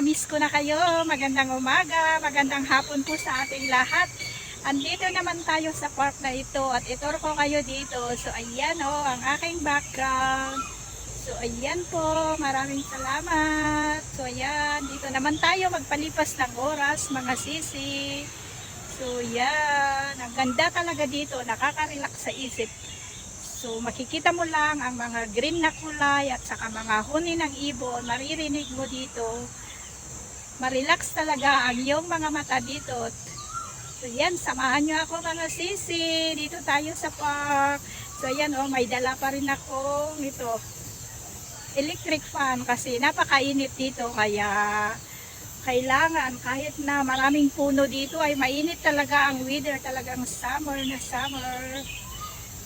na-miss ko na kayo. Magandang umaga, magandang hapon po sa ating lahat. Andito naman tayo sa park na ito at itur ko kayo dito. So ayan oh, ang aking background. So ayan po, maraming salamat. So ayan, dito naman tayo magpalipas ng oras mga sisi. So yan, ang ganda talaga dito, nakaka-relax sa isip. So makikita mo lang ang mga green na kulay at saka mga huni ng ibon, maririnig mo dito. Marelax talaga ang iyong mga mata dito. So yan, samahan nyo ako mga sisi. Dito tayo sa park. So yan oh, may dala pa rin ako nito. Electric fan kasi napakainit dito kaya kailangan kahit na maraming puno dito ay mainit talaga ang weather talagang summer na summer.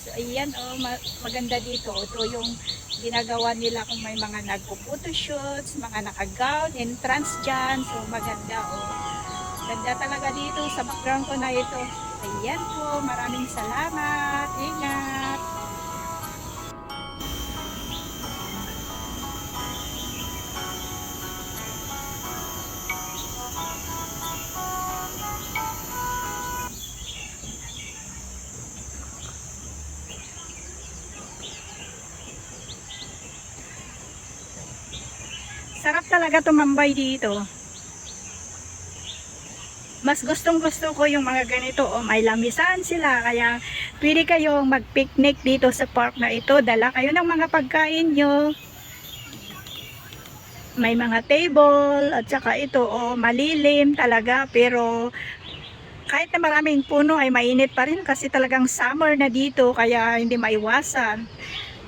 So ayan oh, ma- maganda dito. Ito yung ginagawa nila kung may mga nagpo-photoshoots, mga naka-gown, entrance dyan. So maganda oh. Ganda talaga dito sa background ko na ito. Ayan po, maraming salamat. Ingat. Talaga tumambay dito. Mas gustong gusto ko yung mga ganito. O may lamisan sila. Kaya pwede kayong mag-picnic dito sa park na ito. Dala kayo ng mga pagkain nyo. May mga table. At saka ito, o malilim talaga. Pero kahit na maraming puno ay mainit pa rin kasi talagang summer na dito. Kaya hindi maiwasan.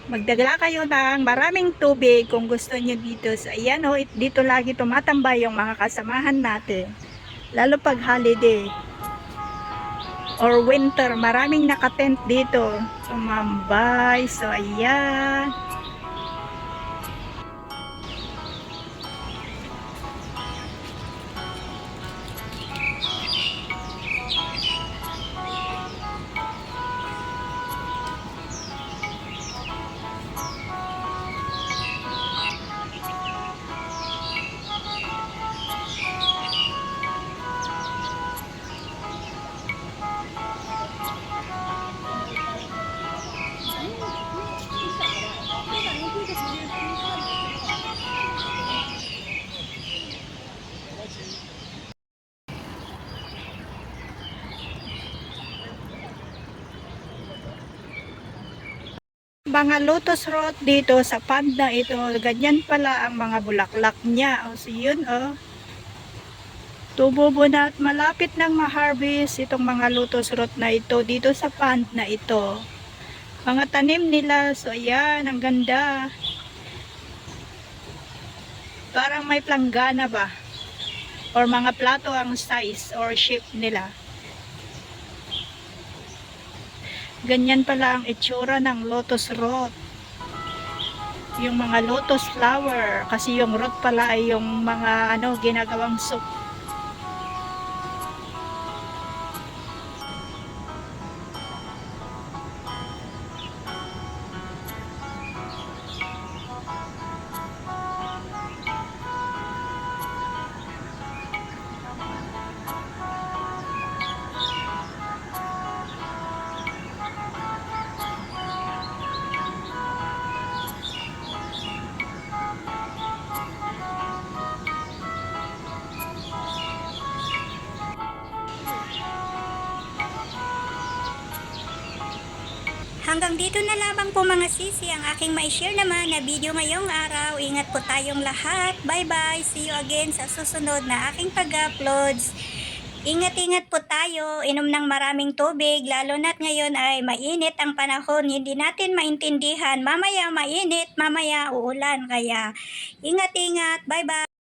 Magdagala kayo ng maraming tubig kung gusto niyo dito. So, ayan o, dito lagi tumatambay yung mga kasamahan natin. Lalo pag holiday or winter, maraming nakatent dito. Tumambay. So, ayan. Mga lotus root dito sa pond na ito, ganyan pala ang mga bulaklak niya. O, so yun. Tumubo na at malapit nang ma-harvest itong mga lotus root na ito dito sa pond na ito. Mga tanim nila, so ayan, ang ganda. Parang may planggana ba? Or mga plato ang size or shape nila. Ganyan pala ang itsura ng lotus root. Yung mga lotus flower. Kasi yung root pala ay yung mga ano, ginagawang soup. Hanggang dito na lamang po mga sisi ang aking mai-share naman na video ngayong araw. Ingat po tayong lahat. Bye-bye. See you again sa susunod na aking pag-uploads. Ingat-ingat po tayo. Inom ng maraming tubig. Lalo na't ngayon ay mainit ang panahon. Hindi natin maintindihan. Mamaya mainit, mamaya uulan. Kaya ingat-ingat. Bye-bye.